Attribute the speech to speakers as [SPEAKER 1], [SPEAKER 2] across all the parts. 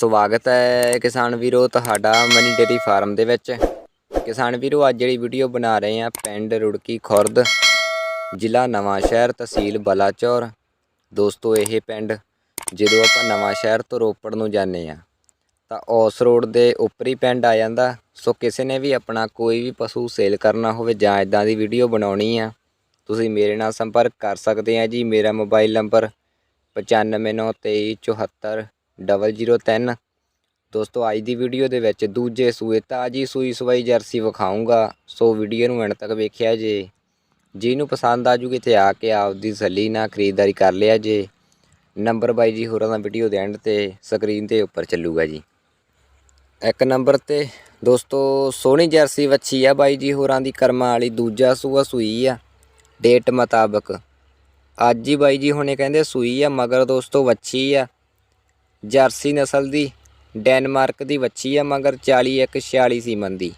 [SPEAKER 1] ਸਵਾਗਤ ਹੈ ਕਿਸਾਨ ਵੀਰੋ ਤੁਹਾਡਾ ਮਨੀ ਡੇਰੀ ਫਾਰਮ ਦੇ ਵਿੱਚ। ਕਿਸਾਨ ਵੀਰੋ, ਅੱਜ ਜਿਹੜੀ ਵੀਡੀਓ ਬਣਾ ਰਹੇ ਆ ਪਿੰਡ ਰੁੜਕੀ ਖੁਰਦ, ਜ਼ਿਲ੍ਹਾ ਨਵਾਂ ਸ਼ਹਿਰ ਤਹਿਸੀਲ ਬਲਾਚੌਰ। ਦੋਸਤੋ, ਇਹ ਪਿੰਡ ਜਦੋਂ ਆਪਾਂ ਨਵਾਂ ਸ਼ਹਿਰ ਤੋਂ ਰੋਪੜ ਨੂੰ ਜਾਂਦੇ ਆ ਤਾਂ ਔਸ ਰੋਡ ਦੇ ਉੱਪਰੀ ਪਿੰਡ ਆ ਜਾਂਦਾ। ਸੋ ਕਿਸੇ ਨੇ ਵੀ ਆਪਣਾ ਕੋਈ ਵੀ ਪਸ਼ੂ ਸੇਲ ਕਰਨਾ ਹੋਵੇ ਜਾਂ ਇਦਾਂ ਦੀ ਵੀਡੀਓ ਬਣਾਉਣੀ ਆ, ਤੁਸੀਂ ਮੇਰੇ ਨਾਲ ਸੰਪਰਕ ਕਰ ਸਕਦੇ ਆ ਜੀ। ਮੇਰਾ ਮੋਬਾਈਲ ਨੰਬਰ 9593244003 ਦੋਸਤੋ, ਅੱਜ ਦੀ ਵੀਡੀਓ ਦੇ ਵਿੱਚ ਦੂਜੇ ਸੂਏ, ਤਾਜੀ ਸੂਈ ਸਵਾਈ ਜਰਸੀ ਵਿਖਾਉਂਗਾ ਸੋ ਵੀਡੀਓ ਨੂੰ ਐਂਡ ਤੱਕ ਵੇਖਿਆ ਜੇ। ਜਿਹਨੂੰ ਪਸੰਦ ਆ ਜੂਗੀ ਤੇ ਆ ਕੇ ਆਪਦੀ ਸੱਲੀ ਨਾਲ ਖਰੀਦਦਾਰੀ ਕਰ ਲਿਆ ਜੇ। ਨੰਬਰ ਬਾਈ ਜੀ ਹੋਰਾਂ ਦਾ ਵੀਡੀਓ ਦੇ ਐਂਡ ਤੇ ਸਕਰੀਨ ਤੇ ਉੱਪਰ ਚੱਲੂਗਾ ਜੀ। ਇੱਕ ਨੰਬਰ ਤੇ, ਦੋਸਤੋ, ਸੋਹਣੀ ਜਰਸੀ ਵੱਛੀ ਆ ਬਾਈ ਜੀ ਹੋਰਾਂ ਦੀ ਕਰਮਾਂ ਵਾਲੀ। ਦੂਜਾ ਸੂਆ ਸੂਈ ਆ ਡੇਟ ਮੁਤਾਬਕ। ਅੱਜ ਹੀ ਬਾਈ ਜੀ ਹੁਣੇ ਕਹਿੰਦੇ ਸੂਈ ਆ, ਮਗਰ ਦੋਸਤੋ ਵੱਛੀ ਆ। ਜਰਸੀ ਨਸਲ ਦੀ, ਡੈਨਮਾਰਕ ਦੀ ਵੱਛੀ ਆ, ਮਗਰ 41 ਇੱਕ 46 ਸੀਮਨ ਦੀ।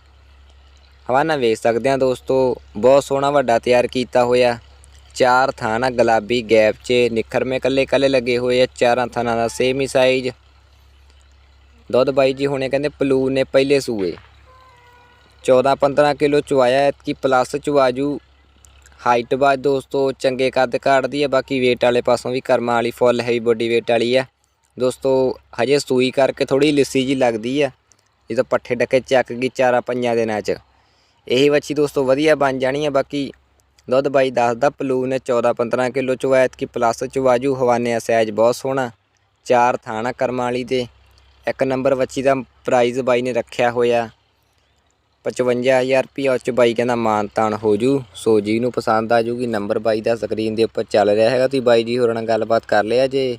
[SPEAKER 1] ਹਵਾਨਾ ਵੇਖ ਸਕਦੇ ਆ ਦੋਸਤੋ, ਬਹੁਤ ਸੋਹਣਾ ਵੱਡਾ ਤਿਆਰ ਕੀਤਾ ਹੋਇਆ। ਚਾਰ ਥਾਣਾ ਗੁਲਾਬੀ ਗੈਪ 'ਚ ਨਿਖਰਮੇ ਕੱਲੇ ਕੱਲੇ ਲੱਗੇ ਹੋਏ ਆ, ਚਾਰਾਂ ਥਾਣਾ ਦਾ ਸੇਮ ਹੀ ਸਾਈਜ਼ ਦੁੱਧ ਬਾਈ ਜੀ ਹੁਣੇ ਕਹਿੰਦੇ ਪਲੂ ਨੇ ਪਹਿਲੇ ਸੂਏ। 14 15 ਕਿਲੋ ਚੁਆਇਆ ਕਿ ਪਲੱਸ ਚੁਆਜੂ ਹਾਈਟ ਬਾਅਦ ਦੋਸਤੋ, ਚੰਗੇ ਕੱਦ ਕਾੜਦੀ ਆ, ਬਾਕੀ weight ਵਾਲੇ ਪਾਸੋਂ ਵੀ ਕਰਮਾਂ ਵਾਲੀ ਫੁੱਲ ਹੈਵੀ ਬੋਡੀ weight ਵਾਲੀ ਆ। ਦੋਸਤੋ, ਹਜੇ ਸੂਈ ਕਰਕੇ ਥੋੜੀ ਲਿੱਸੀ ਜੀ ਲੱਗਦੀ ਆ। ਜਦੋਂ ਪੱਠੇ ਡੱਕੇ ਚੱਕ ਗਈ ਚਾਰਾ ਪੰਜਾਂ ਦਿਨਾਂ ਚ। ਇਹੀ ਵੱਛੀ ਦੋਸਤੋ ਵਧੀਆ ਬਣ ਜਾਣੀ ਆ। ਬਾਕੀ ਦੁੱਧ ਬਾਈ ਦੱਸਦਾ ਪਲੂ ਨੇ 14 15 ਕਿਲੋ ਚੁਆਇਤ ਕੀ ਪਲੱਸ ਚਵਾਜੂ ਹਵਾਨੇ ਆ ਸਾਈਜ਼ ਬਹੁਤ ਸੋਹਣਾ। ਚਾਰ ਥਾਣਾ ਕਰਮਾਂ ਵਾਲੀ ਤੇ ਇੱਕ ਨੰਬਰ ਵੱਛੀ ਦਾ ਪ੍ਰਾਈਜ਼ ਬਾਈ ਨੇ ਰੱਖਿਆ ਹੋਇਆ। 55000 ਰੁਪਿਆ ਉੱਚ ਬਾਈ ਕਹਿੰਦਾ ਮਾਨ ਤਾਨ ਹੋ ਜੂ। ਸੋ ਜੀ ਨੂੰ ਪਸੰਦ ਆ ਜੂਗੀ। ਨੰਬਰ ਬਾਈ ਦਾ ਸਕਰੀਨ ਦੇ ਉੱਪਰ ਚੱਲ ਰਿਹਾ ਹੈਗਾ। ਤੁਸੀਂ ਬਾਈ ਜੀ ਹੋਰਾਂ ਨਾਲ ਗੱਲਬਾਤ ਕਰ ਲਿਆ ਜੇ।